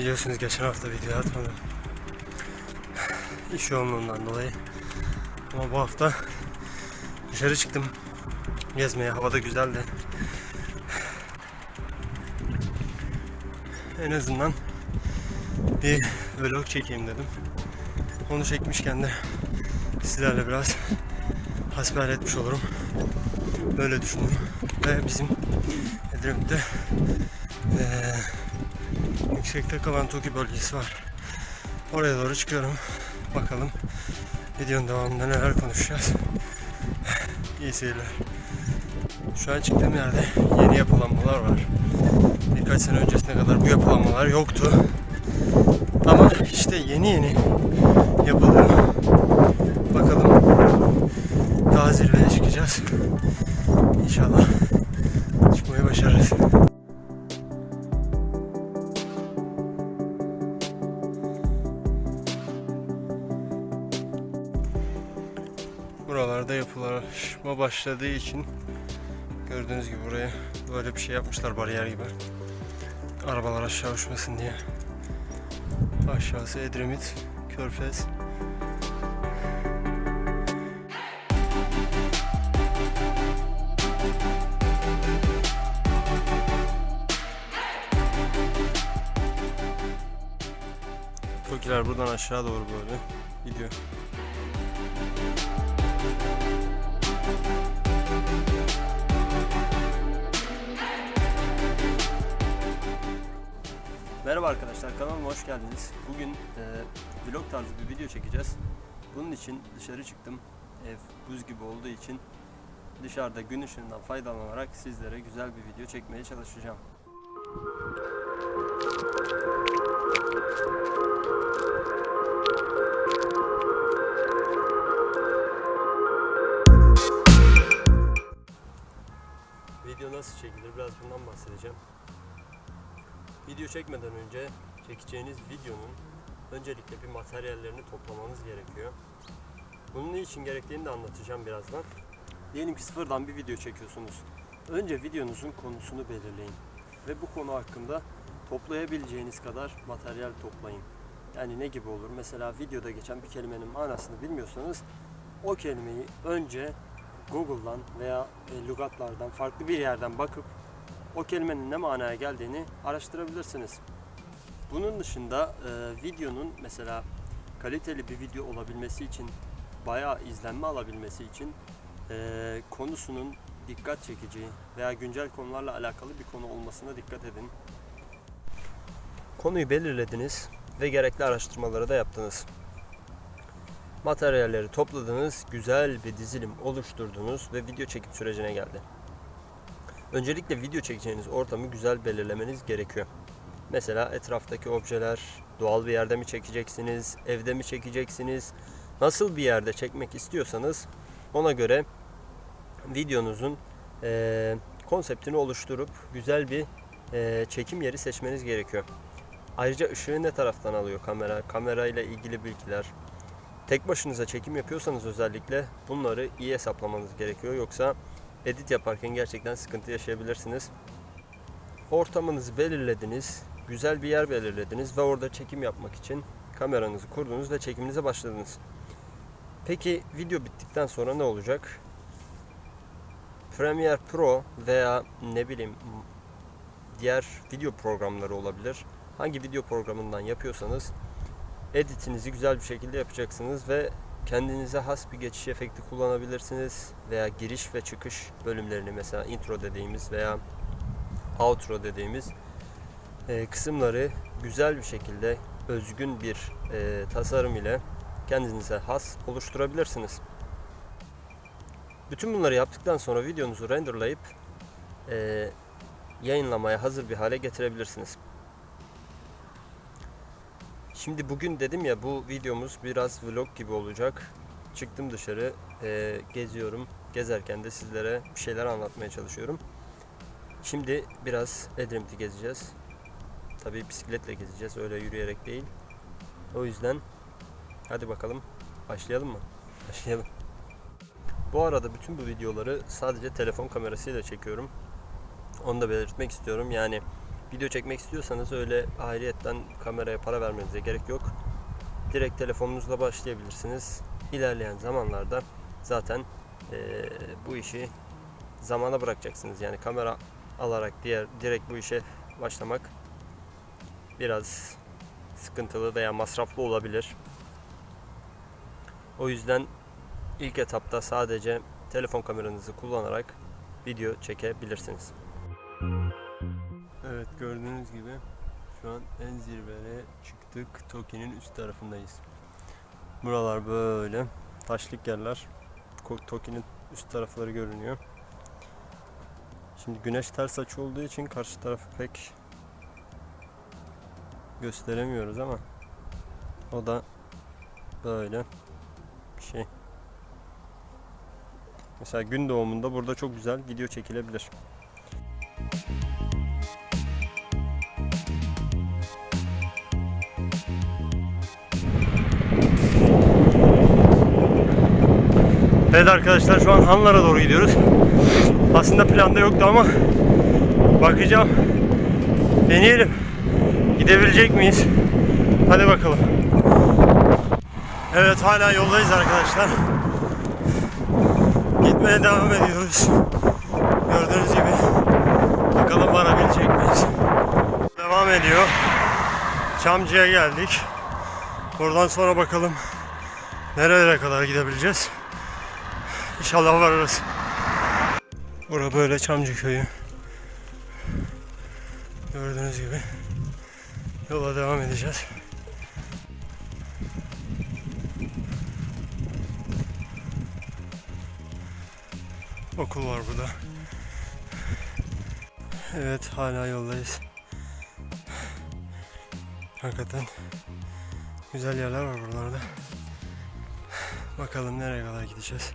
biliyorsunuz geçen hafta video atmadım. İş yoğunluğundan dolayı. Ama bu hafta dışarı çıktım gezmeye. Hava da güzeldi. En azından bir vlog çekeyim dedim. Onu çekmişken de sizlerle biraz hasbihal etmiş olurum. Böyle düşündüm. Ve bizim Edremit'te eee yüksekte kalan Toki bölgesi var. Oraya doğru çıkıyorum. Bakalım videonun devamında neler konuşacağız. İyi seyirler. Şu an çıktığım yerde yeni yapılanmalar var. Birkaç sene öncesine kadar bu yapılanmalar yoktu. Ama işte yeni yeni yapılıyor. Bakalım daha zirveye çıkacağız. İnşallah çıkmayı başarırız. Buralarda yapılaşma başladığı için gördüğünüz gibi buraya böyle bir şey yapmışlar bariyer gibi. Arabalar aşağı uçmasın diye. Aşağısı Edremit, Körfez. Tokiler buradan aşağı doğru böyle gidiyor. Arkadaşlar kanalıma hoş geldiniz. Bugün e, vlog tarzı bir video çekeceğiz. Bunun için dışarı çıktım. Ev buz gibi olduğu için dışarıda gün ışığından faydalanarak sizlere güzel bir video çekmeye çalışacağım. Video nasıl çekilir biraz bundan bahsedeceğim. Video çekmeden önce çekeceğiniz videonun öncelikle bir materyallerini toplamanız gerekiyor. Bunun için gerektiğini de anlatacağım birazdan. Diyelim ki sıfırdan bir video çekiyorsunuz. Önce videonuzun konusunu belirleyin. Ve bu konu hakkında toplayabileceğiniz kadar materyal toplayın. Yani ne gibi olur? Mesela videoda geçen bir kelimenin manasını bilmiyorsanız o kelimeyi önce Google'dan veya e, lügatlardan farklı bir yerden bakıp o kelimenin ne manaya geldiğini araştırabilirsiniz. Bunun dışında e, videonun mesela kaliteli bir video olabilmesi için, bayağı izlenme alabilmesi için e, konusunun dikkat çekici veya güncel konularla alakalı bir konu olmasına dikkat edin. Konuyu belirlediniz ve gerekli araştırmaları da yaptınız. Materyalleri topladınız, güzel bir dizilim oluşturdunuz ve video çekim sürecine geldi. Öncelikle video çekeceğiniz ortamı güzel belirlemeniz gerekiyor. Mesela etraftaki objeler, doğal bir yerde mi çekeceksiniz, evde mi çekeceksiniz, nasıl bir yerde çekmek istiyorsanız ona göre videonuzun eee, konseptini oluşturup güzel bir eee, çekim yeri seçmeniz gerekiyor. Ayrıca ışığı ne taraftan alıyor kamera, kamera ile ilgili bilgiler. Tek başınıza çekim yapıyorsanız özellikle bunları iyi hesaplamanız gerekiyor. Yoksa edit yaparken gerçekten sıkıntı yaşayabilirsiniz. Ortamınızı belirlediniz, güzel bir yer belirlediniz ve orada çekim yapmak için kameranızı kurdunuz ve çekiminize başladınız. Peki video bittikten sonra ne olacak? Premiere Pro veya ne bileyim diğer video programları olabilir. Hangi video programından yapıyorsanız editinizi güzel bir şekilde yapacaksınız ve kendinize has bir geçiş efekti kullanabilirsiniz veya giriş ve çıkış bölümlerini mesela intro dediğimiz veya outro dediğimiz e, kısımları güzel bir şekilde özgün bir e, tasarım ile kendinize has oluşturabilirsiniz. Bütün bunları yaptıktan sonra videonuzu renderlayıp e, yayınlamaya hazır bir hale getirebilirsiniz. Şimdi bugün dedim ya bu videomuz biraz vlog gibi olacak. Çıktım dışarı, e, geziyorum. Gezerken de sizlere bir şeyler anlatmaya çalışıyorum. Şimdi biraz Edremit'i gezeceğiz. Tabii bisikletle gezeceğiz, öyle yürüyerek değil. O yüzden hadi bakalım başlayalım mı? Başlayalım. Bu arada bütün bu videoları sadece telefon kamerasıyla çekiyorum. Onu da belirtmek istiyorum. Yani video çekmek istiyorsanız öyle ayrıyetten kameraya para vermenize gerek yok. Direkt telefonunuzla başlayabilirsiniz. İlerleyen zamanlarda zaten eee, bu işi zamana bırakacaksınız. Yani kamera alarak diğer direkt bu işe başlamak biraz sıkıntılı veya masraflı olabilir. O yüzden ilk etapta sadece telefon kameranızı kullanarak video çekebilirsiniz. Evet gördüğünüz gibi şu an en zirveye çıktık. Toki'nin üst tarafındayız. Buralar böyle taşlık yerler. Toki'nin üst tarafları görünüyor. Şimdi güneş ters açı olduğu için karşı tarafı pek gösteremiyoruz ama o da böyle bir şey. Mesela gün doğumunda burada çok güzel video çekilebilir. Evet arkadaşlar şu an Hanlara doğru gidiyoruz. Aslında planda yoktu ama bakacağım. Deneyelim. Gidebilecek miyiz? Hadi bakalım. Evet hala yoldayız arkadaşlar. Gitmeye devam ediyoruz. Gördüğünüz gibi. Bakalım varabilecek miyiz? Devam ediyor. Çamcı'ya geldik. Buradan sonra bakalım nerelere kadar gidebileceğiz. İnşallah varırız. Bura böyle Çamcı köyü. Gördüğünüz gibi yola devam edeceğiz. Okul var burada. Evet hala yoldayız. Hakikaten güzel yerler var buralarda. Bakalım nereye kadar gideceğiz.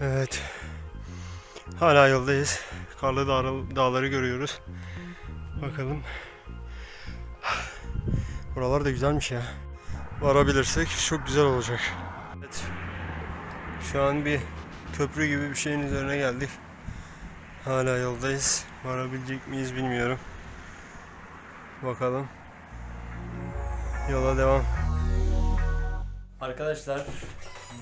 Evet. Hala yoldayız. Karlı dağ- dağları görüyoruz. Bakalım. Buralar da güzelmiş ya. Varabilirsek çok güzel olacak. Evet. Şu an bir köprü gibi bir şeyin üzerine geldik. Hala yoldayız. Varabilecek miyiz bilmiyorum. Bakalım. Yola devam. Arkadaşlar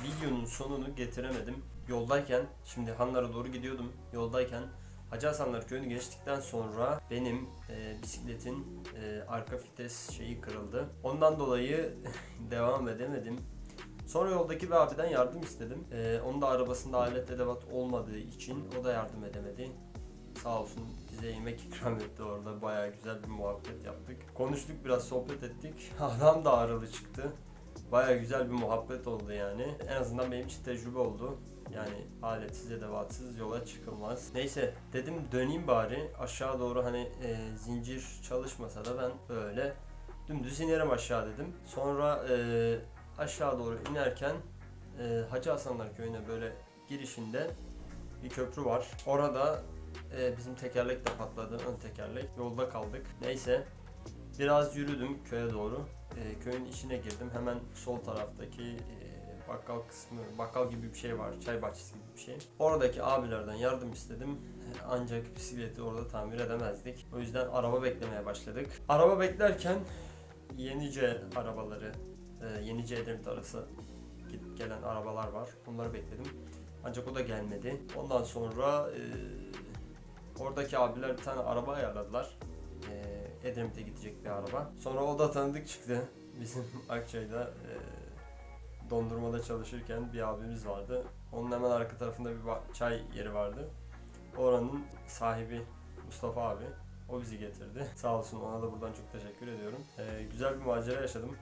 videonun sonunu getiremedim. Yoldayken şimdi Hanlara doğru gidiyordum. Yoldayken Hacı Hasanlar köyünü geçtikten sonra benim e, bisikletin e, arka vites şeyi kırıldı. Ondan dolayı devam edemedim. Sonra yoldaki bir abiden yardım istedim. E, onun da arabasında alet edevat olmadığı için o da yardım edemedi. Sağ olsun bize yemek ikram etti orada. Bayağı güzel bir muhabbet yaptık. Konuştuk biraz sohbet ettik. Adam da aralı çıktı. Baya güzel bir muhabbet oldu yani. En azından benim için tecrübe oldu. Yani aletsiz edevatsız yola çıkılmaz. Neyse dedim döneyim bari. Aşağı doğru hani e, zincir çalışmasa da ben böyle dümdüz inerim aşağı dedim. Sonra e, aşağı doğru inerken e, Hacı Hasanlar köyüne böyle girişinde bir köprü var. Orada e, bizim tekerlek de patladı. Ön tekerlek. Yolda kaldık. Neyse biraz yürüdüm köye doğru. E, köyün içine girdim. Hemen sol taraftaki e, bakkal kısmı, bakkal gibi bir şey var. Çay bahçesi gibi bir şey. Oradaki abilerden yardım istedim. E, Ancak bisikleti orada tamir edemezdik. O yüzden araba beklemeye başladık. Araba beklerken Yenice arabaları, e, Yenice Edremit arası gidip gelen arabalar var. Onları bekledim. Ancak o da gelmedi. Ondan sonra e, oradaki abiler bir tane araba ayarladılar. Edremit'e gidecek bir araba. Sonra o da tanıdık çıktı. Bizim Akçay'da e, dondurmada çalışırken bir abimiz vardı. Onun hemen arka tarafında bir çay yeri vardı. Oranın sahibi Mustafa abi. O bizi getirdi. Sağ olsun ona da buradan çok teşekkür ediyorum. E, güzel bir macera yaşadım.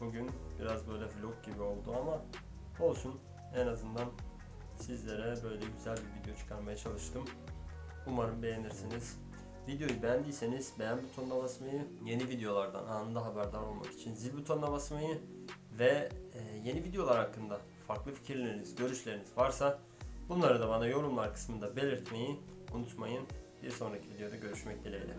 Bugün biraz böyle vlog gibi oldu ama olsun. En azından sizlere böyle güzel bir video çıkarmaya çalıştım. Umarım beğenirsiniz. Videoyu beğendiyseniz beğen butonuna basmayı, yeni videolardan anında haberdar olmak için zil butonuna basmayı ve e, yeni videolar hakkında farklı fikirleriniz, görüşleriniz varsa bunları da bana yorumlar kısmında belirtmeyi unutmayın. Bir sonraki videoda görüşmek dileğiyle.